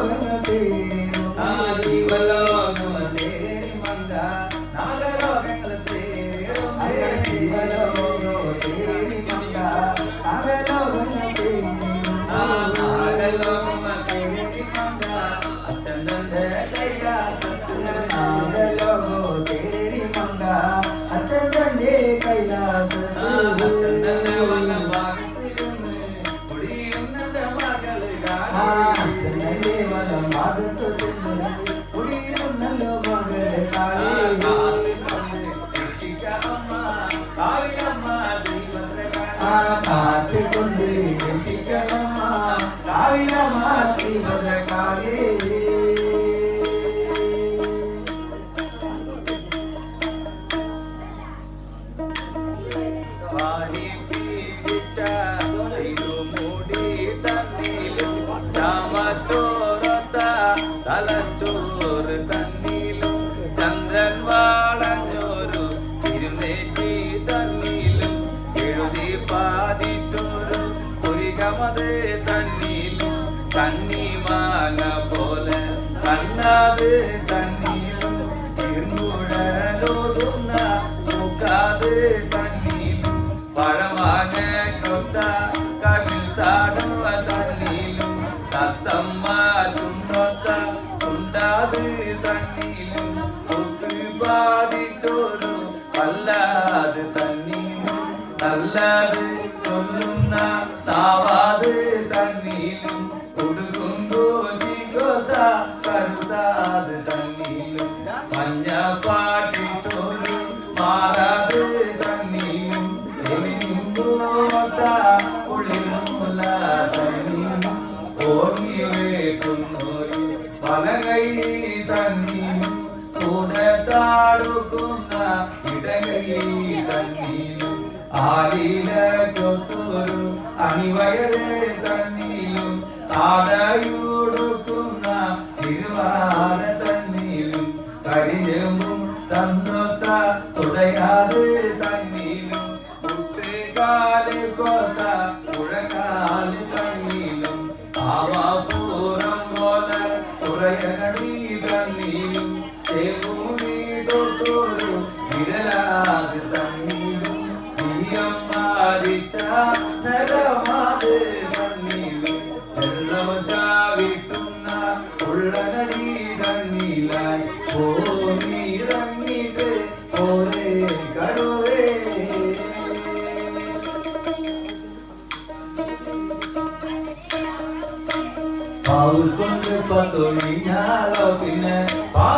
జీవన పేరు ఆ జీవల కార్తీకుండి వెంటికలమ్మ కావిలమ్మ శ్రీమద కాళీ കണ്ണാത് തന്നിലും തീർന്നുഴലോതുന്ന പൂക്കാത് തന്നിലും പഴമാന കൊത്ത കവിൽ താടുവ തന്നിലും തത്തമ്മ ചുണ്ടൊത്ത ഉണ്ടാത് തന്നിലും ഒത്തു ബാധിച്ചോരു അല്ലാത് തന്നിലും നല്ലത് ചൊല്ലുന്ന താവാത് തന്നിലും കൊടുക്കുമ്പോ ജിഗോത കരുതാത് തന്നിലും താടുക്കുന്ന ഇടകയിൽ തന്നിലും ആലില കൊത്തൊരു അണിവയറേ തന്നിലും ആടയുടുക്കുന്ന തിരുവാന തന്നിലും കരിഞ്ഞും തന്നൊത്ത തുടയാതെ തന്നിലും കുട്ടികാൽ കൊത്ത திரளாது தண்ணீரும் நீயம் பாதிச்சா நரமாது மண்ணிலும் வெள்ளம் ஜாவிட்டுன்னா உள்ளனடி தண்ணீலாய் ஓ நீரண்ணிது ஒரே பின்ன பா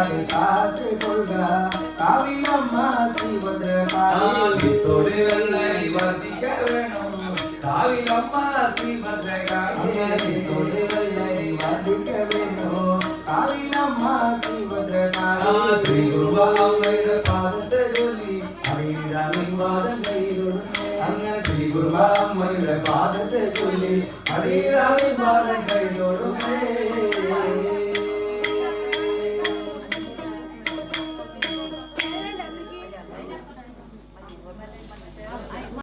காலை காத்து கொள்கா. காவியம்மா சீபத்ர காளி தொடு வெள்ளை வர்த்திக்க வேணும். காவியம்மா சீபத்ர காளி தொடு வெள்ளை வர்த்திக்க வேணும். காவியம்மா சீபத்ர காளி குருவாவைட பாதத்தை சொல்லி அவையிடாமின் வாதம் கையிலும் அங்கே ஸ்ரீ குருவாமையோட பாதத்தை சொல்லி அடையிடாமே